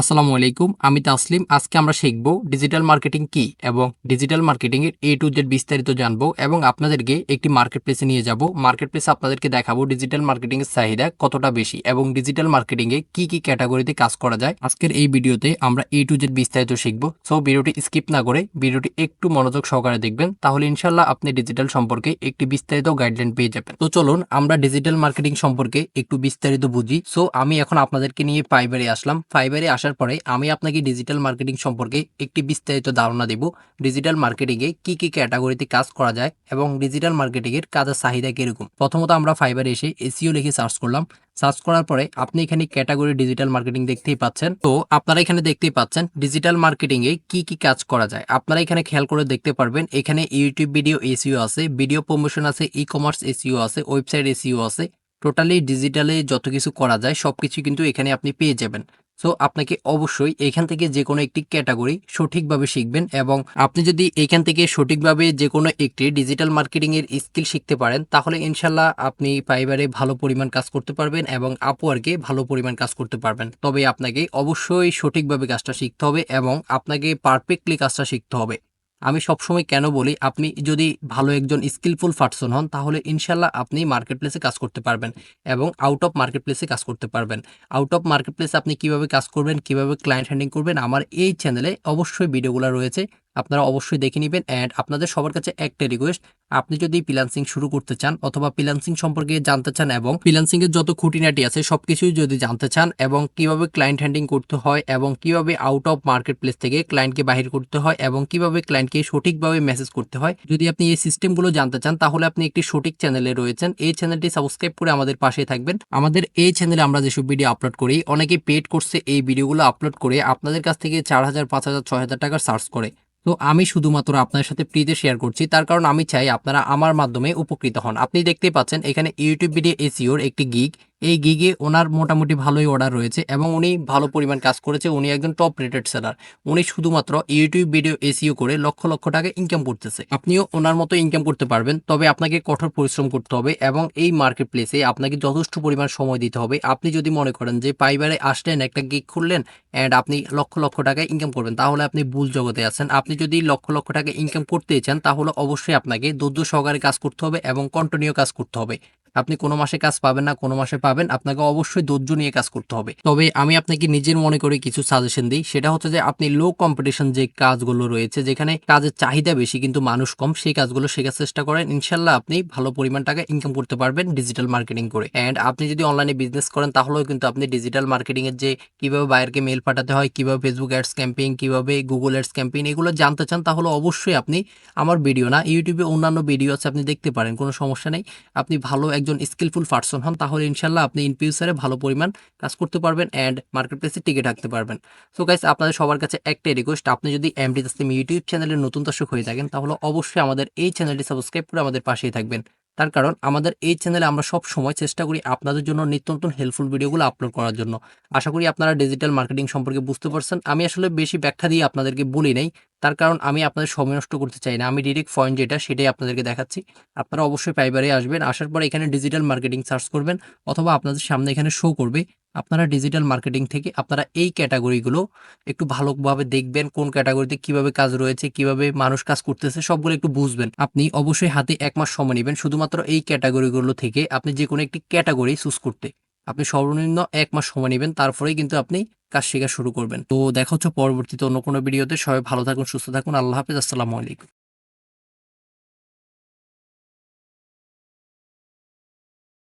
আসসালামু আলাইকুম, আমি তাসলিম। আজকে আমরা শিখব ডিজিটাল মার্কেটিং কি এবং ডিজিটাল মার্কেটিং এর এ টু জেড বিস্তারিত জানব এবং আপনাদেরকে একটি মার্কেট প্লেসে নিয়ে যাব। মার্কেট প্লেসে আপনাদেরকে দেখাবো ডিজিটাল মার্কেটিং এর চাহিদা কতটা বেশি এবং ডিজিটাল মার্কেটিং এ কি কি ক্যাটাগরিতে কাজ করা যায়। আজকের এই ভিডিওতে আমরা এ টু জেড বিস্তারিত শিখব। সো ভিডিওটি স্কিপ না করে ভিডিওটি একটু মনোযোগ সহকারে দেখবেন, তাহলে ইনশাল্লাহ আপনি ডিজিটাল সম্পর্কে একটি বিস্তারিত গাইডলাইন পেয়ে যাবেন। তো চলুন, আমরা ডিজিটাল মার্কেটিং সম্পর্কে একটু বিস্তারিত বুঝি। সো আমি এখন আপনাদেরকে নিয়ে ফাইবারে আসলাম। ফাইবারে আসার পরে আমি আপনাকে ডিজিটাল মার্কেটিং সম্পর্কে একটি বিস্তারিত ধারণা দেব। ডিজিটাল মার্কেটিংয়ে কি কি ক্যাটাগরিতে কাজ করা যায় এবং ডিজিটাল মার্কেটিংয়ের কাজের চাহিদা কীরকম? প্রথমত আমরা ফাইবারে এসে এসিও লিখে সার্চ করলাম। সার্চ করার পরে আপনি এখানে ক্যাটাগরি ডিজিটাল মার্কেটিং দেখতেই পাচ্ছেন। তো আপনারা এখানে দেখতেই পাচ্ছেন ডিজিটাল মার্কেটিং এ কি কি কাজ করা যায়। আপনারা এখানে খেয়াল করে দেখতে পারবেন, এখানে ইউটিউব ভিডিও এসিও আছে ভিডিও প্রমোশন আছে ই কমার্স এসিও আছে ওয়েবসাইট এসিও আছে। টোটালি ডিজিটালে যত কিছু করা যায়, সবকিছু কিন্তু এখানে আপনি পেয়ে যাবেন। সো আপনাকে অবশ্যই এখান থেকে যে কোনো একটি ক্যাটাগরি সঠিকভাবে শিখবেন এবং আপনি যদি এখান থেকে সঠিকভাবে যে কোনো একটি ডিজিটাল মার্কেটিংয়ের স্কিল শিখতে পারেন, তাহলে ইনশাল্লাহ আপনি ফাইবারে ভালো পরিমাণ কাজ করতে পারবেন এবং আপওয়ার্কে ভালো পরিমাণ কাজ করতে পারবেন। তবে আপনাকে অবশ্যই সঠিকভাবে কাজটা শিখতে হবে এবং আপনাকে পারফেক্টলি কাজটা শিখতে হবে। আমি সবসময় কেন বলি, আপনি যদি ভালো একজন স্কিলফুল পার্সন হন, তাহলে ইনশাল্লাহ আপনি মার্কেট প্লেসে কাজ করতে পারবেন এবং আউট অফ মার্কেট প্লেসে কাজ করতে পারবেন। আউট অফ মার্কেট প্লেসে আপনি কীভাবে কাজ করবেন, কীভাবে ক্লায়েন্ট হ্যান্ডিং করবেন, আমার এই চ্যানেলে অবশ্যই ভিডিওগুলো রয়েছে। আপনারা অবশ্যই দেখে নেবেন অ্যান্ড আপনাদের সবার কাছে একটা রিকোয়েস্ট আপনি যদি ফ্রিল্যান্সিং শুরু করতে চান অথবা ফ্রিল্যান্সিং সম্পর্কে জানতে চান এবং ফ্রিল্যান্সিং এর যত খুঁটিনাটি আছে, সবকিছুই যদি জানতে চান এবং কীভাবে ক্লায়েন্ট হ্যান্ডিং করতে হয় এবং কীভাবে আউট অফ মার্কেট প্লেস থেকে ক্লায়েন্টকে বাহির করতে হয় এবং কীভাবে ক্লায়েন্টকে সঠিকভাবে মেসেজ করতে হয়, যদি আপনি এই সিস্টেমগুলো জানতে চান, তাহলে আপনি একটি সঠিক চ্যানেলে রয়েছেন। এই চ্যানেলটি সাবস্ক্রাইব করে আমাদের পাশে থাকবেন। আমাদের এই চ্যানেলে আমরা যেসব ভিডিও আপলোড করি, অনেকে পেড করছে এই ভিডিওগুলো আপলোড করে আপনাদের কাছ থেকে চার হাজার, পাঁচ হাজার, ছয় হাজার টাকার সার্চ করে। তো আমি শুধুমাত্র আপনার সাথে ফ্রিতে শেয়ার করছি। তার কারণ আমি চাই আপনারা আমার মাধ্যমে উপকৃত হন। আপনি দেখতেই পাচ্ছেন এখানে ইউটিউব ভিডিও এসিওর একটি গিগ এই গিগে ওনার মোটামুটি ভালোই অর্ডার রয়েছে এবং উনি ভালো পরিমাণ কাজ করেছে। উনি একজন টপ রেটেড সেলার উনি শুধুমাত্র ইউটিউব ভিডিও এসিও করে লক্ষ লক্ষ টাকা ইনকাম করতেছে। আপনিও ওনার মতো ইনকাম করতে পারবেন, তবে আপনাকে কঠোর পরিশ্রম করতে হবে এবং এই মার্কেট প্লেসে আপনাকে যথেষ্ট পরিমাণ সময় দিতে হবে। আপনি যদি মনে করেন যে পাইবারে আসলেন, একটা গিগ খুললেন অ্যান্ড আপনি লক্ষ লক্ষ টাকা ইনকাম করবেন, তাহলে আপনি ভুল জগতে আছেন। আপনি যদি লক্ষ লক্ষ টাকা ইনকাম করতে চান, তাহলে অবশ্যই আপনাকে ধৈর্য সহকারে কাজ করতে হবে এবং কন্টিনিউ কাজ করতে হবে। আপনি কোনো মাসে কাজ পাবেন না, কোনো মাসে পাবেন, আপনাকে অবশ্যই ধৈর্য নিয়ে কাজ করতে হবে। তবে আমি আপনাকে নিজের মনে করে কিছু সাজেশন দিই, সেটা হচ্ছে যে আপনি লো কম্পিটিশন যে কাজগুলো রয়েছে, যেখানে কাজের চাহিদা বেশি কিন্তু মানুষ কম, সেই কাজগুলো শেখার চেষ্টা করেন। ইনশাল্লাহ আপনি ভালো পরিমাণ টাকা ইনকাম করতে পারবেন ডিজিটাল মার্কেটিং করে। অ্যান্ড আপনি যদি অনলাইনে বিজনেস করেন, তাহলেও কিন্তু আপনি ডিজিটাল মার্কেটিং এর যে কীভাবে বাইরকে মেল পাঠাতে হয়, কীভাবে ফেসবুক অ্যাডস ক্যাম্পেইন কীভাবে গুগল অ্যাডস ক্যাম্পেইন এগুলো জানতে চান, তাহলে অবশ্যই আপনি আমার ভিডিও না ইউটিউবে অন্যান্য ভিডিও আছে, আপনি দেখতে পারেন, কোনো সমস্যা নেই। আপনি ভালো একজন স্কিলফুল পার্সন হন, তাহলে ইনশাল্লাহ আপনি ইন ফিউচারে ভালো পরিমাণ কাজ করতে পারবেন অ্যান্ড মার্কেট প্লেসে টিকে থাকতে পারবেন। সো গাইস আপনাদের সবার কাছে একটাই রিকোয়েস্ট আপনি যদি এমডি তাসলিম ইউটিউব চ্যানেলের নতুন দর্শক হয়ে থাকেন, তাহলে অবশ্যই আমাদের এই চ্যানেলটি সাবস্ক্রাইব করে আমাদের পাশেই থাকবেন। তার কারণ, আমাদের এই চ্যানেলে আমরা সব সময় চেষ্টা করি আপনাদের জন্য নিত্য নতুন হেল্পফুল ভিডিওগুলো আপলোড করার জন্য। আশা করি আপনারা ডিজিটাল মার্কেটিং সম্পর্কে বুঝতে পারছেন। আমি আসলে বেশি ব্যাখ্যা দিয়ে আপনাদেরকে বলি নাই তার কারণ আমি আপনাদের সময় নষ্ট করতে চাই না। আমি ডিরেক্ট পয়েন্ট যেটা সেটাই আপনাদেরকে দেখাচ্ছি। আপনারা অবশ্যই পাইবারে আসবেন, আসার পর এখানে ডিজিটাল মার্কেটিং সার্চ করবেন অথবা আপনাদের সামনে এখানে শো করবে। আপনারা ডিজিটাল মার্কেটিং থেকে আপনারা এই ক্যাটাগরিগুলো একটু ভালোভাবে দেখবেন, কোন ক্যাটাগরিতে কীভাবে কাজ রয়েছে, কীভাবে মানুষ কাজ করতেছে, সবগুলো একটু বুঝবেন। আপনি অবশ্যই হাতে এক মাস সময় নেবেন, শুধুমাত্র এই ক্যাটাগরিগুলো থেকে আপনি যে কোনো একটি ক্যাটাগরি চুজ করতে। আপনি সর্বনিম্ন এক মাস সময় নেবেন, তারপরেই কিন্তু আপনি কাজ শেখা শুরু করবেন। তো দেখা হচ্ছে পরবর্তীতে অন্য কোনো ভিডিওতে। সবাই ভালো থাকুন, সুস্থ থাকুন। আল্লাহ হাফিজ, আসসালামু আলাইকুম।